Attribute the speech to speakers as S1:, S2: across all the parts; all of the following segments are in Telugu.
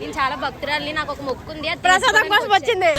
S1: నేను చాలా భక్తురాలి నాకు ఒక మొక్కు ఉంది
S2: ప్రసాదం కోసం వచ్చింది.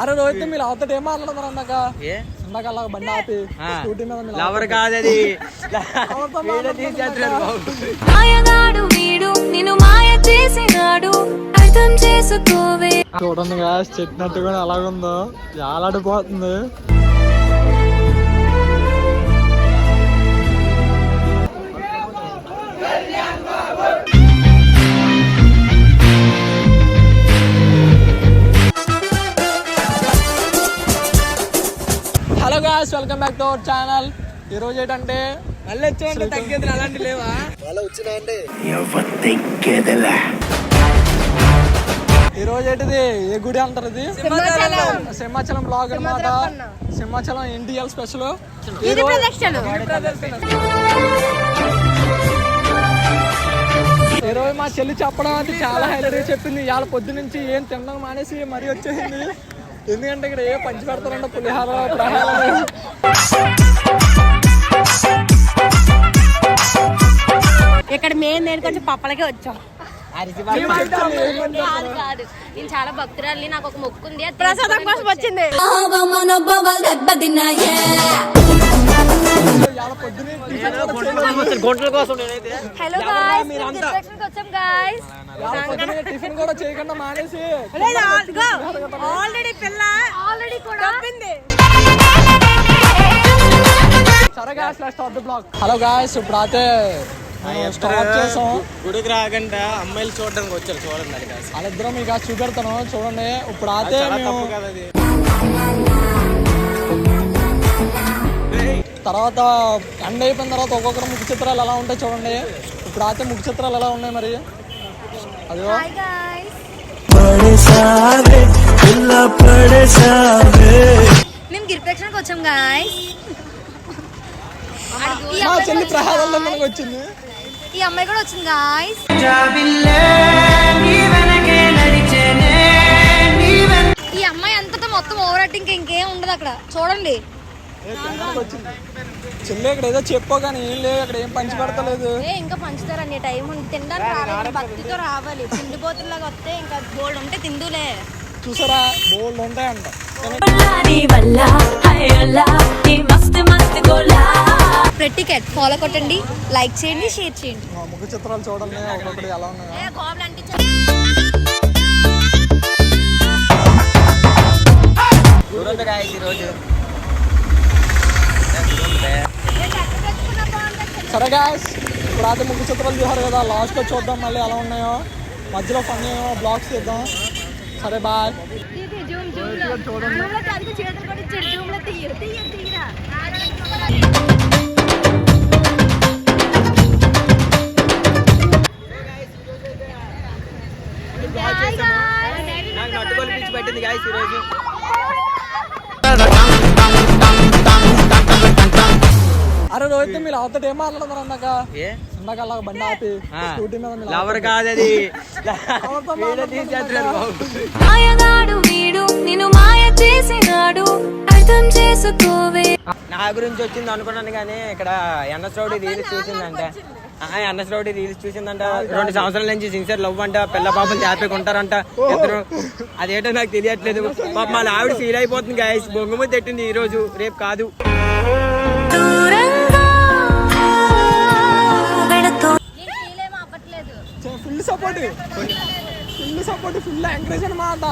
S3: అరే రోహిత్ మీరు అవతట ఏం మాట్లాడుతున్నారు అన్నాక అలా బండి ఆపి. స్కూటీ మీద
S4: లవర్
S5: చేసుకోవే.
S3: చూడండి గాయస్ చెప్పినట్టు కూడా ఎలాగుందో జాలాడిపోతుంది. Hello guys welcome back to our channel ఈ రోజు ఏంటంటే
S4: మళ్ళీ వచ్చామంటే తగ్గేది అలాంటి లేవా?
S3: ఈ రోజు ఏంటిది? ఏ గుడి అంటారు ఇది? సింహాచలం. బ్లాగ్ అన్నమాట. సింహాచలం ఇండియల్ స్పెషల్. ఈ రోజు మా చెల్లి చెప్పడం అంటే చాలా హైలైట్ చెప్పింది. ఇవాళ పొద్దు నుంచి ఏం తినడం మానేసి మరీ వచ్చేసింది. ఎందుకంటే ఇక్కడ ఏ పంచి పెడతారంటే పులిహార
S2: ఇక్కడ మెయిన్ దేనికొచ్చి పప్పలకే వచ్చాం.
S1: కాదు కాదు. నేను చాలా భక్తురాలి నాకు ఒక మొక్కు ఉంది.
S2: ప్రసాదం కోసం వచ్చింది.
S4: గుంటల కోసం నేనైతే?
S1: హలో గాయ్స్కి వచ్చాం గాయ్స్
S3: ఇవాళ పొద్దునే టిఫిన్ కూడా చేయకుండా మానేసి.
S2: ఆల్రెడీ పిల్ల
S1: ఆల్రెడీ కూడా?
S3: సరే guys last of the blog hello guys ఇప్పుడు అయితే స్టార్ట్ చేసాం.
S4: గుడికి రాకుండా అమ్మాయిలు చూడడానికి వచ్చారు చూడండి
S3: వాళ్ళిద్దరం మీకు చూపెడతాను చూడండి. ఇప్పుడు అయితే తర్వాత ఎండ్ అయిపోయిన తర్వాత ఒక్కొక్కరు ముఖ చిత్రాలు ఎలా ఉంటాయి చూడండి. ఇప్పుడు అయితే ముఖ చిత్రాలు ఎలా ఉన్నాయి మరి? అదిగో.
S1: హాయ్ గాయ్స్ మేము గిరిప్రక్షణకి వచ్చాం గాయ్స్
S3: మా చెల్లి
S1: వచ్చింది
S3: మనకు వచ్చింది.
S1: ఈ అమ్మాయి కూడా వచ్చింది గాయ్స్ ఈ అమ్మాయి అంతతో మొత్తం ఓవర్ యాక్టింగ్ ఇంకేం ఉండదు అక్కడ. చూడండి.
S3: చెల్లి ఇక్కడ ఏదో చెప్పో కానీ ఏం లేదు అక్కడ ఏం పంచి పెడతలేదు.
S1: ఏ ఇంకా పంచుతారు అనే టైం ఉంది. తినడానికి రాలేదు. భక్తితో రావాలి. తిండిపోతులాగా వస్తే ఇంకా బోల్డ్ ఉంటే తిందులే.
S3: చూసారా? బోల్డ్ ఉంటాయంట.
S1: ప్రెట్టికెట్ ఫాలో కొట్టండి లైక్ చేయండి షేర్ చేయండి.
S3: మా ముఖ చిత్రాలు చూడండి ఒకటి ఎలా ఉన్నాయో?
S1: ఏ కోపలు అంటించండి
S4: చూడండి గాయస్ ఈ రోజు
S3: సరే గాయస్ ఇప్పుడు అయితే ముఖ చిత్రాలు చూసారు కదా లాస్ట్లో చూద్దాం మళ్ళీ ఎలా ఉన్నాయో. మధ్యలో ఫన్ బ్లాగ్స్ తీద్దాం సరే బాయ్
S1: జూమ్
S4: పెట్టింది గాయస్ ఈ రోజు
S3: అరే రోహిత్ మీరు అవతట ఏం మాట్లాడుతున్నారు అన్నాక
S4: ఏ?
S3: ఇందాక అలా బండి ఆపి. స్కూటీ మీద
S4: లవర్ కాదు అది.
S5: మాయగాడు వీడు నిన్ను మాయ చేసినాడు అర్థం చేసుకోవే.
S4: నా గురించి వచ్చింది అనుకున్నాను కానీ ఇక్కడ ఎన్ఎస్ రౌడీ రీల్స్ చూసిందంట. ఎన్ఎస్ రౌడీ రీల్స్ చూసిందంట. రెండు సంవత్సరాల నుంచి సిన్సియర్ లవ్ అంట పిల్ల పాపలు హ్యాపీగా ఉంటారంట. ఇద్దరు అదేటో నాకు తెలియట్లేదు. పాప మా ఆవిడ ఫీల్ అయిపోతుంది గాయస్ బొంగుము తిట్టింది ఈ రోజు. రేపు కాదు.
S1: Feel
S3: support full support full encourage అనమాట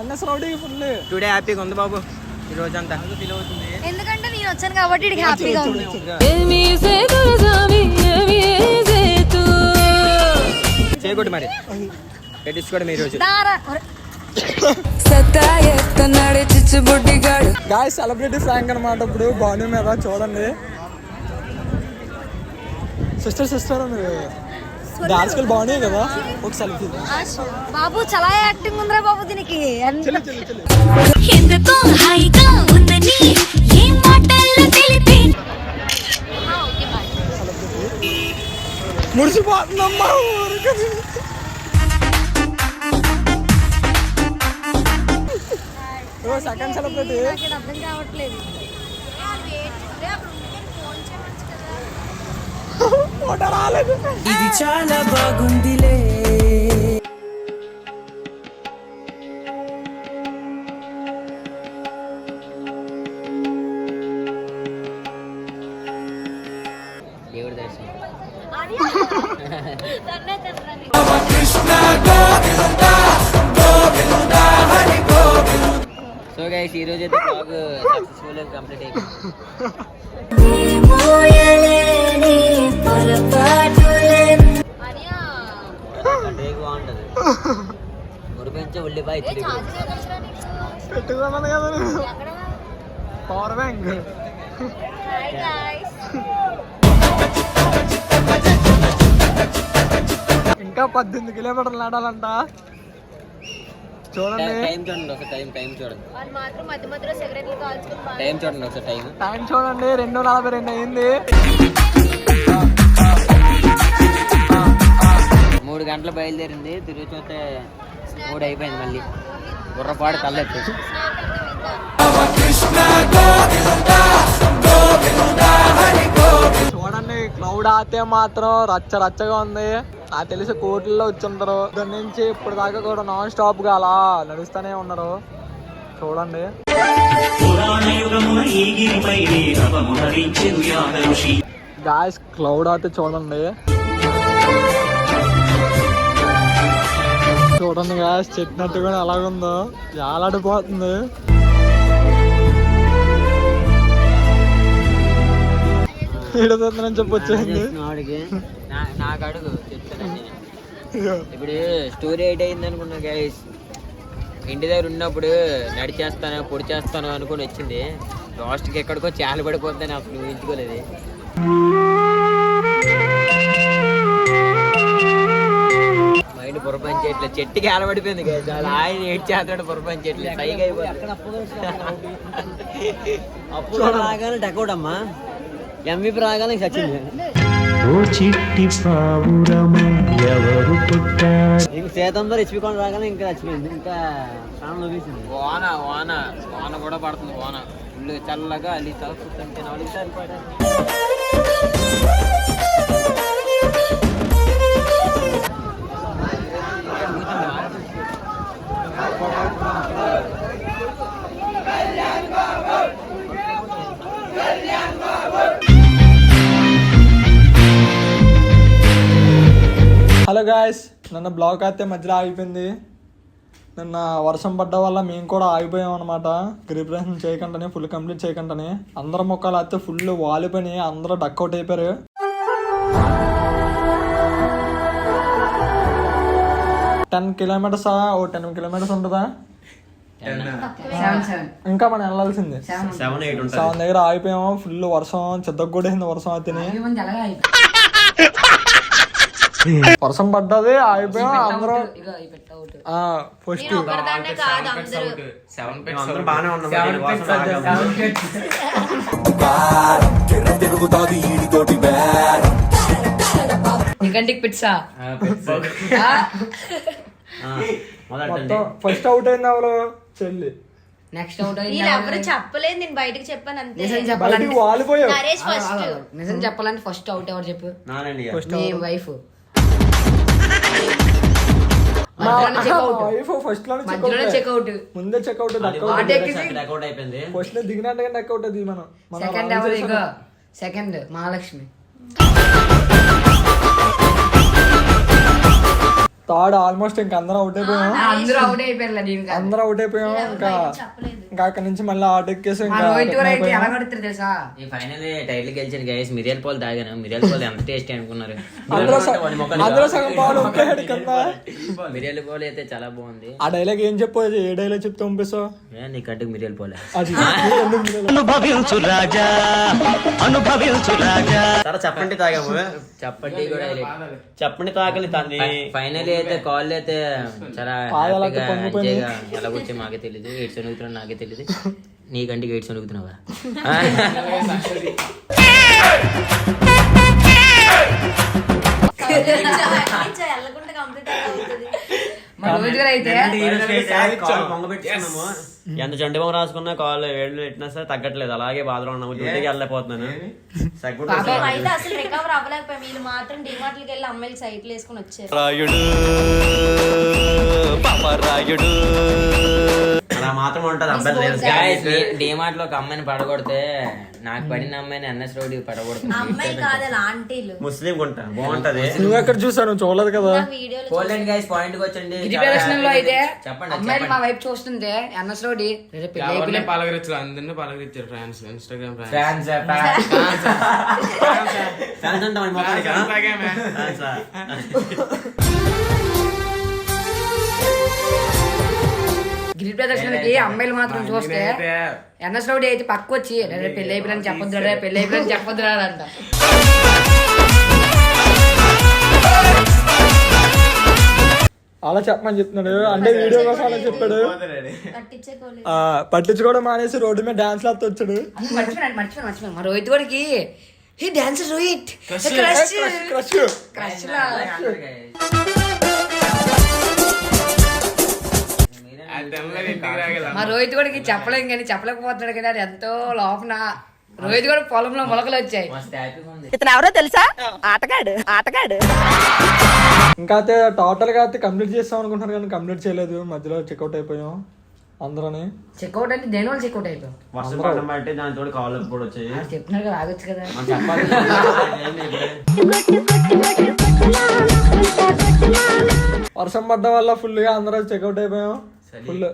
S3: ఎన్ఎస్ రౌడీ ఫుల్
S4: టుడే హ్యాపీగా ఉంది బాబు ఈ
S1: ఎందుకంటే నేను వచ్చాను కాబట్టి హ్యాపీగా ఉంది.
S4: చేయకూడదు మరి. పెట్టించుకోవడం ఈ రోజు.
S3: గాయ సెలబ్రిటీ ఫ్రాంక్ అనమాట ఇప్పుడు. బాడీ మీద చూడండి. సిస్టర్ సిస్టర్ డాన్స్ స్కూల్ బాగున్నాయి కదా? ఒక సెల్ఫీ
S1: బాబు చాలా యాక్టింగ్ ఉందిరా బాబు దీనికి.
S5: ఎందుకో?
S6: దేవుడి దర్శనం. సో గైస్ ఈ రోజు అయితే బ్లాగ్ సక్సెస్ఫుల్ కంప్లీట్ అయిపోయింది. బాగుంటది మురిపెంచ ఉల్లిపాయ
S3: పెట్టుకున్నాను కదా. నేను పవర్ బ్యాంక్. ఇంకా పద్దెనిమిది కిలోమీటర్లు నడాలంట చూడండి.
S6: టైం చూడండి ఒకసారి టైం టైం చూడండి.
S1: వాళ్ళు మాత్రం మధ్య మధ్యలో సిగరెట్లు కాల్చుకుని బాగా
S6: టైం చూడండి ఒకసారి టైం.
S3: టైం చూడండి రెండు నలభై రెండు అయింది.
S6: మూడు గంటలు బయలుదేరింది. తిరిగి చూస్తే మూడు అయిపోయింది మళ్ళీ. గుర్రపాడు కళ్ళెత్తి
S3: చూడండి క్లౌడ్ ఆతే మాత్రం రచ్చ రచ్చగా ఉంది. నాకు తెలిసి కోట్లలో వచ్చుంటారు. దాని నుంచి ఇప్పుడు దాకా కూడా నాన్ స్టాప్గా అలా నడుస్తూనే ఉన్నారు. చూడండి. గాయస్ క్లౌడ్ అయితే చూడండి. చూడండి గాయస్ చెప్పినట్టు కూడా ఎలాగుందో. జాలాడిపోతుంది.
S6: నాకు అడుగు చెప్తానండి ఇప్పుడు స్టోరీ ఎయిట్ అయింది అనుకున్నా గైస్ ఇంటి దగ్గర ఉన్నప్పుడు నడిచేస్తాను పొడి చేస్తాను అనుకుని వచ్చింది. లాస్ట్కి ఎక్కడికో చాలా పడిపోతుందని అసలు ఊహించుకోలేదు. పురపంచేట్లే చెట్టుకి ఆలబడిపోయింది గైస్ అలా ఆయన ఏడ్ చేస్తాడు పురపంచేట్లే పైగా అయిపోతుంది. అప్పుడు రాగానే డకౌట్ అమ్మా. ఎంవిపి రాగానే సచింది
S7: ఓ చిట్టి పావురమా ఎవరు
S6: ఇంక సేతంలో రెచ్చిపోకుండా రాగానే ఇంకా చచ్చిపోయింది. ఇంకా ప్రాణం లోపేసింది వాన వాన. వాన కూడా పడుతుంది వాన. ఫుల్ చల్లగా అల్లి తలుపుతుంటే నాలుగు సార్లు పడాలి
S3: హలో గాయస్ నన్న బ్లాక్ అయితే మధ్యలో ఆగిపోయింది. నిన్న వర్షం పడ్డ వల్ల మేము కూడా ఆగిపోయాం అనమాట ప్రిపరేషన్ చేయకుండానే ఫుల్ కంప్లీట్ చేయకుండానే. అందరం మొక్కలు అయితే ఫుల్ వాలిపోయి అందరూ డక్అవుట్ అయిపోయారు. టెన్ కిలోమీటర్స్ ఓ టెన్ కిలోమీటర్స్ ఉంటుందా ఇంకా మనం వెళ్ళాల్సింది సెవెన్ దగ్గర ఆగిపోయాము ఫుల్ వర్షం కూడా వర్షం అయితే వర్షం పడ్డది ఆగిపోయాం అందరూ ఫస్ట్
S2: ఇంకంటికి పిచ్చా
S3: మొత్తం ఫస్ట్ అవుట్ అయింది ఎవరు చెల్లి.
S2: నెక్స్ట్ అవుట్
S1: వీళ్ళు ఎవరు చెప్పలేదు నేను బయటకు చెప్పాను అంతే.
S2: నిజం చెప్పాలంటే
S3: వాలిపోయావు.
S1: నరేష్ ఫస్ట్
S2: నిజం చెప్పాలంటే ఫస్ట్ అవుట్ ఎవరు చెప్పు? నీ వైఫ్
S3: వైఫ్ ఫస్ట్ ముందే చెక్అవుట్ దిగినట్టుగా అది మనం. మనం
S2: second second Mahalakshmi.
S3: Third almost ఇంకా అందరం అవుట్ అయిపోయాం
S2: అందరూ అవుట్ అయిపోయారు
S3: అందరం అవుట్ అయిపోయాం ఇంకా ఇంకా అక్కడ నుంచి మళ్ళీ ఆటో ఎక్కేసి.
S2: ఎలా తెలుసా?
S6: ఈ ఫైనల్ టైటిల్ గెలిచిన గైస్. మిరియల్ పాలు తాగాను. మిరియల్ పాలు ఎంత టేస్టీ అనుకున్నారు.
S3: అందులో సగం- పాలు కింద.
S6: మిరియల్ పాలు. అయితే చాలా బాగుంది.
S3: ఆ డైలాగ్ ఏం చెప్పు ఏ డైలాగ్ చెప్తే పంపిస్తావు?
S6: ఏ, నీ కట్టుకు మిరియల్ పాలే.
S7: అనుభవించు రాజా. అనుభవించు రాజా.
S6: చెప్పండి తాగాము. చెప్పండి కూడా చెప్పండి తాగలి ఫైనల్ అయితే కాల్ అయితే చాలా ఎలా వచ్చి మాకే తెలియదు అనుగుతున్నావు నాకే తెలియదు నీ కంటికి ఎయిడ్స్
S1: అవుతుంది
S8: మరి రోహిత్ గారు అయితే
S6: ఎంత చంటి బొమ్మ రాసుకున్నా కాల్ వేళ్ళు పెట్టినా సరే తగ్గట్లేదు. అలాగే బాధలో ఉన్నాము. డ్యూటీకి వెళ్ళలేకపోతున్నాను. సగ్గుడు
S1: అయితే అసలు రికవర్ అవ్వలేకపోయాం వీళ్ళు మాత్రం డిమార్ట్లకి వెళ్ళి అమ్మాయిలు సైట్లు వేసుకుని వచ్చారు.
S7: రాయుడు
S6: మాత్రం ఉంటది అబ్బాయి
S9: డిమార్ట్లో ఒక అమ్మాయిని పడగొడితే నాకు పడిన అమ్మాయిని ఎన్ఎస్ రోడ్ పడగొడుతుంది.
S6: ముస్లిం గుంట బాగుంటది.
S3: నువ్వు ఎక్కడ చూసాను చూడలేదు కదా?
S9: పోలేండి గైస్ పాయింట్కి వచ్చండి. చెప్పండి.
S8: మా వైపు చూస్తుంటే ఎన్ఎస్ రోడి
S10: పలకరించారు అందరినీ పలకరించారు France Instagram France
S9: France France
S8: గిరి ప్రదర్శనకి అమ్మాయిలు మాత్రం చూస్తే ఎన్ఎస్ రోడి అయితే పక్క వచ్చి పెళ్ళి అయిపోయిన చెప్పొద్దు రే పెళ్ళి అయిపోయిన చెప్పొద్దు అంట.
S3: అలా చెప్పమని చెప్తున్నాడు. అంటే వీడియో కోసం అలా చెప్పాడు. పట్టించుకోవడం మానేసి రోడ్డు మీద డాన్స్ లాతో వచ్చాడు.
S8: మర్చిపోయాను మర్చిపోయాను మర్చిపోయాను. మా రోహిత్ గడికి he dance Rohit crush
S3: crush
S8: crush మా రోహిత్ గడికి చెప్పలేం కానీ చెప్పలేకపోతున్నాడు కానీ అది ఎంతో లోపల రోహిత్ కూడా పొలంలో మొలకలు వచ్చాయి.
S2: ఇతను ఎవరో తెలుసా? ఆటగాడు ఆటగాడు.
S3: ఇంకా అయితే టోటల్గా అయితే కంప్లీట్ చేస్తాం అనుకుంటున్నారు కానీ కంప్లీట్ చేయలేదు. మధ్యలో చెక్అవుట్ అయిపోయాం. అందరని.
S8: చెక్అవుట్ అంటే దేని వాళ్ళు చెక్అవుట్ అయిపోయాం?
S6: వర్షం పడడం బట్టి దాని తోడు కూడా వచ్చాయి.
S8: చెప్తున్నారు కదా ఆగొచ్చు కదా?
S3: వర్షం పడ్డం వల్ల ఫుల్గా అందరూ చెక్అవుట్ అయిపోయాం. ఫుల్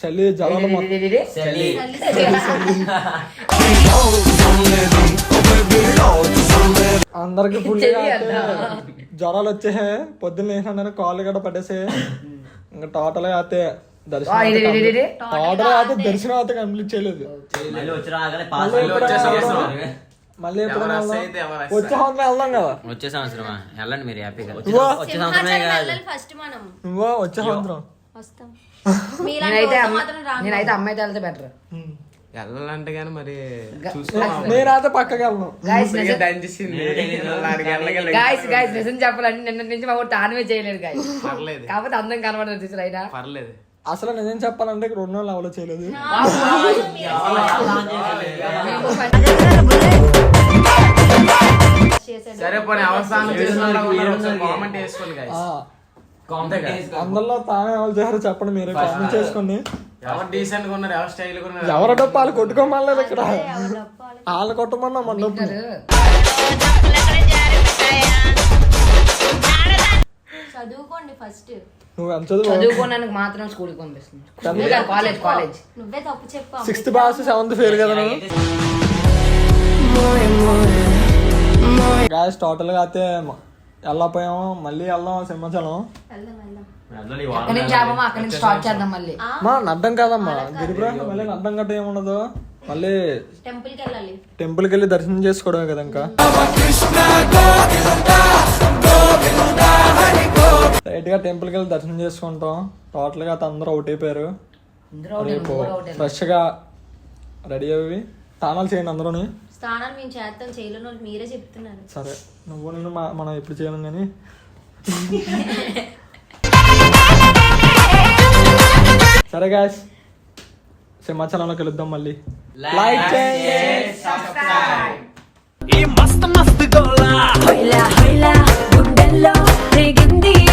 S3: చలి జ్వరాలు మొత్తం.
S9: చలి.
S3: అందరికి ఫుల్ జ్వరాలు వచ్చే పొద్దున్న లేచిన కాళ్ళు కూడా పట్టేసే ఇంకా టోటల్ అయితే దర్శనం. టోటల్ అయితే దర్శనం అయితే కంప్లీట్ చేయలేదు.
S6: మళ్ళీ
S3: ఎప్పుడు
S10: వచ్చే
S3: వెళ్దాం?
S10: సంవత్సరం.
S3: వెళ్దాం? వచ్చే సంవత్సరం కదా.
S9: వచ్చే సంవత్సరమా? వెళ్ళండి మీరు హ్యాపీగా. వచ్చే
S3: నువ్వో వచ్చే సంవత్సరం.
S1: వస్తాం.
S8: నేనైతే అమ్మ- అమ్మాయితో వెళ్తే బెటర్
S10: వెళ్ళాలంటే గానీ మరి
S3: నేనైతే పక్కకి వెళ్ళను.
S8: గాయస్ నిజం గాయస్ గాయస్ చెప్పాలంటే నిన్న నుంచి మా తానమే చేయలేదు గాయస్
S10: పర్లేదు.
S8: కాకపోతే అందం కనబడదు చూసారు అయినా.
S10: పర్లేదు.
S3: అసలు నిజం చెప్పాలంటే ఇక్కడ రెండు వాళ్ళు ఎవరో చేయలేదు.
S10: సరే పోనీ అవసానం చేసిన కామెంట్ వేసుకోండి guys.
S3: ఆ, అందరిలో తానే ఎవరు చేశారో చెప్పండి మీరు. కామెంట్ చేసుకోండి
S10: ఎవరు డీసెంట్గా ఉన్నారు ఎవరు స్టైల్గా ఉన్నారు?
S3: ఎవరి డబ్బు వాళ్ళు కొట్టుకోమలేదు ఇక్కడ వాళ్ళు కొట్టమన్నా మన డబ్బు
S1: చదువుకోండి ఫస్ట్
S3: నువ్వు ఎంత చదువు?
S8: చదువుకోవడానికి మాత్రం పంపిస్తున్నాను కాలేజ్ కాలేజ్.
S1: నువ్వే తప్పు చెప్పు.
S3: సిక్స్త్ పాస్ సెవెంత్ ఫెయిల్ కదా నువ్వు? గాయస్ టోటల్గా అయితే వెళ్ళపోయాము మళ్ళీ వెళ్దాం సింహాచలం.
S8: అక్కడి
S6: వారం
S8: నుంచి ఆపమా? అక్కడి నుంచి స్టార్ట్ చేద్దాం మళ్ళీ.
S3: మా నడ్డం కాదమ్మా. గిరిప్రహం మళ్ళీ నడ్డం గట్ట ఏముండదు? మళ్ళీ
S1: టెంపుల్కి వెళ్ళాలి.
S3: టెంపుల్కి వెళ్ళి దర్శనం చేసుకోవడమే కదా ఇంకా. రైట్గా టెంపుల్కి వెళ్ళి దర్శనం చేసుకుంటాం. టోటల్గా అందరూ అవుట్ అయిపోయారు రేపు. ఫ్రెష్గా రెడీ అవి స్నానాలు చేయండి అందరూని.
S1: స్నానాలు మేము చేస్తాం చేయలేని వాళ్ళు మీరే చెప్తున్నారు.
S3: సరే నువ్వు నేను మా- మనం ఎప్పుడు చేయలేం కానీ సరే గాయస్ సింహాచలంలో కలుద్దాం మళ్ళీ. లైక్ చేయండి
S7: గోలా